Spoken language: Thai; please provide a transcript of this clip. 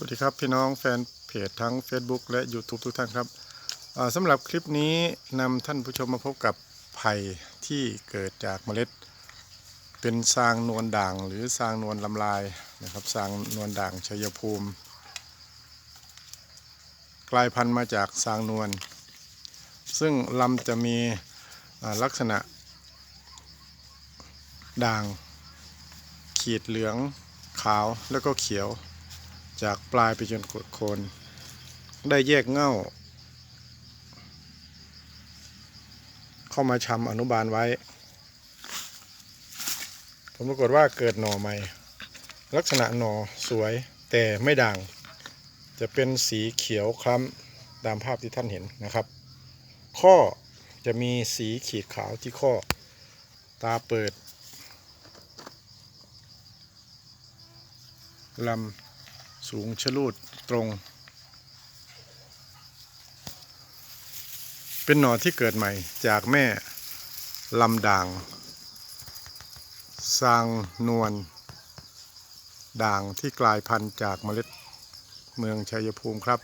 วัสดีครับพี่น้องแฟนเพจทั้ง Facebook และ YouTube ทุกท่านครับสำหรับคลิปนี้นำท่านผู้ชมมาพบกับไผ่ที่เกิดจากเมล็ด เป็นซางนวลด่างหรือซางนวลลำลายนะครับซางนวลด่างชัยภูมิ กลายพันธุ์มาจากซางนวลซึ่งลำจะมีลักษณะ ด่าง ขีดเหลืองขาวแล้วก็เขียว จากปลายไปจนโคน ได้แยกเง่า เข้ามาชำอนุบาลไว้ ผมปรากฏว่าเกิดหน่อใหม่ ลักษณะหน่อสวยแต่ไม่ด่าง จะเป็นสีเขียวคล้ำตามภาพที่ท่านเห็นนะครับ ข้อจะมีสีขีดขาวที่ข้อ ตาเปิดลำ สูงชะลูดตรง เป็นหน่อที่เกิดใหม่จากแม่ลำด่างสร้างนวลด่างที่กลายพันธุ์จากเมล็ดเมืองชัยภูมิครับ